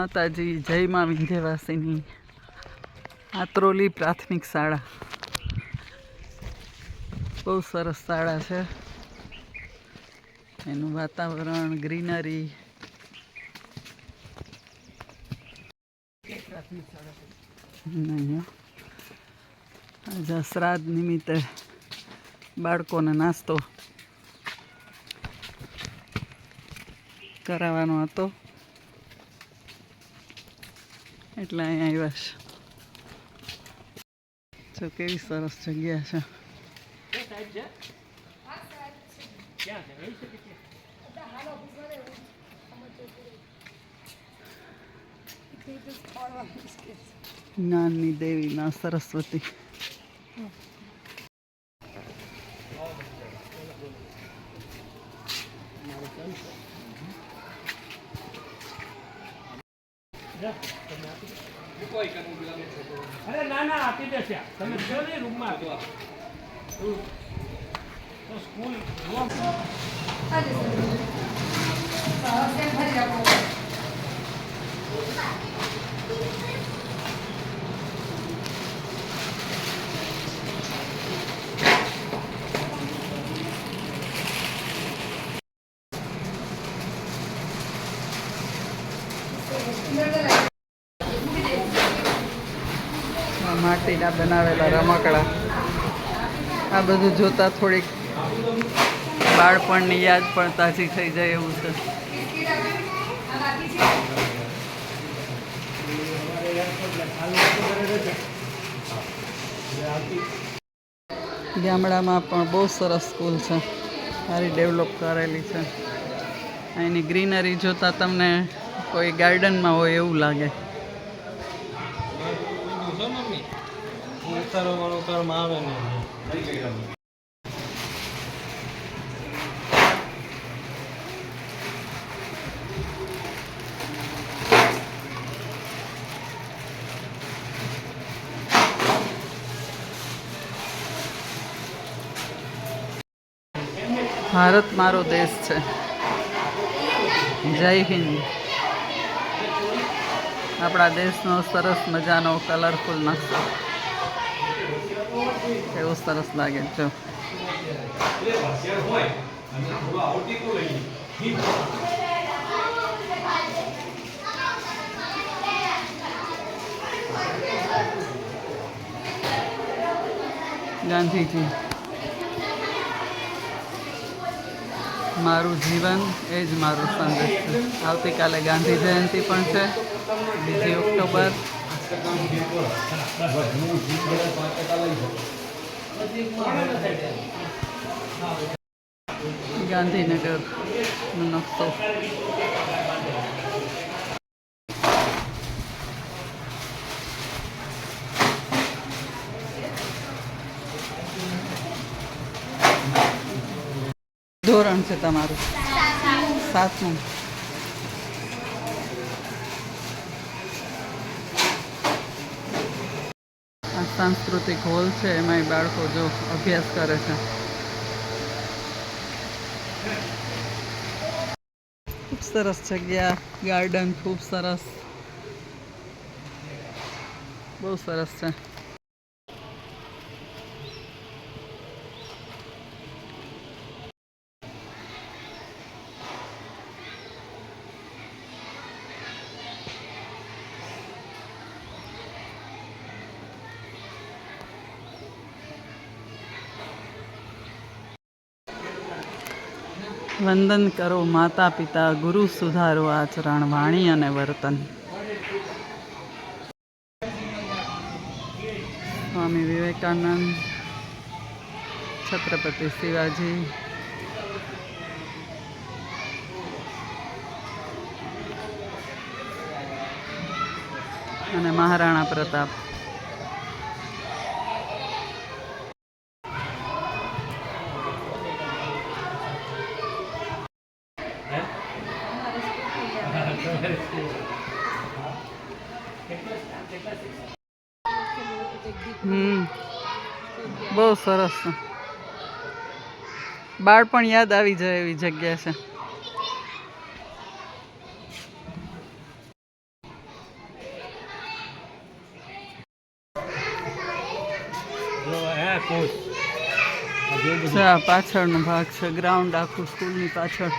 માતાજી, જય માં વિંધ્યવાસીની. આત્રોલી પ્રાથમિક શાળા. બહુ સરસ શાળા છે. એનું વાતાવરણ, ગ્રીનરી. આજે શ્રાદ્ધ નિમિત્તે બાળકોને નાસ્તો કરાવવાનો હતો. એટલે અહીંયા આવ્યા છે. જો કેવી સરસ જગ્યા છે. જ્ઞાનની દેવી ના સરસ્વતી. અરે ના ના આપી દેશે તમે છો ને રૂમમાં. આપી તો સ્કૂલ રૂમ આ માટીના બનાવેલા રમકડા. આ બધું જોતા થોડીક બાળપણની યાદ પણ તાજી થઈ જાય એવું છે. ગામડામાં પણ બહુ સરસ સ્કૂલ છે. સારી ડેવલપ કરેલી છે. અહીંની ગ્રીનરી જોતા તમને કોઈ ગાર્ડનમાં હોય એવું લાગે. ઉતારો વાળો કર્મ આવે ને. ભારત મારો દેશ છે. જય હિન્દ. આપણા દેશનો સરસ મજાનો કલરફુલ નકશો. એવો સરસ લાગે જો ગાંધીજી. મારું જીવન એ જ મારો સંદેશ છે. આવતીકાલે ગાંધી જયંતિ પણ છે. બીજી ઓક્ટોબર. ગાંધીનગર નકશો ધોરણ છે તમારું સાતમું સાંસ્કૃતિક હોલ છે એમાંય બાળકો જો અભ્યાસ કરે છે. ખૂબ સરસ જગ્યા ગાર્ડન ખૂબ સરસ. બહુ સરસ છે. વંદન કરો, માતા પિતા, ગુરુ સુધારો, આચરણ, વાણી અને વર્તન. સ્વામી વિવેકાનંદ, છત્રપતિ શિવાજી, અને મહારાણા પ્રતાપ. હમ બહુ સરસ. બાળપણ યાદ આવી જાય એવી જગ્યા છે. પાછળનો ભાગ છે ગ્રાઉન્ડ આખું સ્કૂલની પાછળ.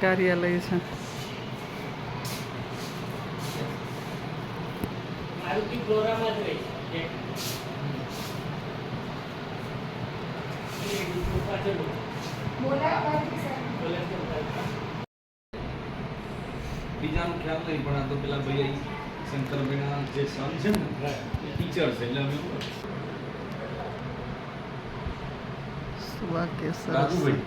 કાર્યાલય છે. બીજાનો ખ્યાલ નહીં પણ આ તો પેલા ભાઈ શંકરભાઈના જે સન છે ને એ ટીચર છે એટલે અમે વાક્ય સરસ રાજુભાઈ.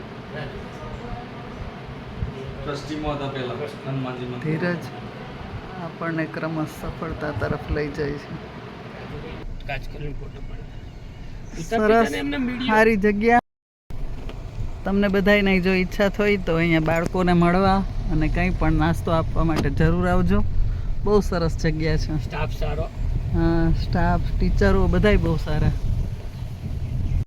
ટ્રસ્ટીમાં હતા પેલા હનુમાનજીમાં. ધીરજ. આપણને ક્રમશ સફળતા તરફ લઈ જાય છે. સરસ. સારી જગ્યા. તમને બધાને જો ઈચ્છા થઈ તો અહીંયા બાળકોને મળવા અને કંઈ પણ નાસ્તો આપવા માટે જરૂર આવજો. બહુ સરસ જગ્યા છે. સ્ટાફ સારો. હા સ્ટાફ ટીચરો બધાય બહુ સારા.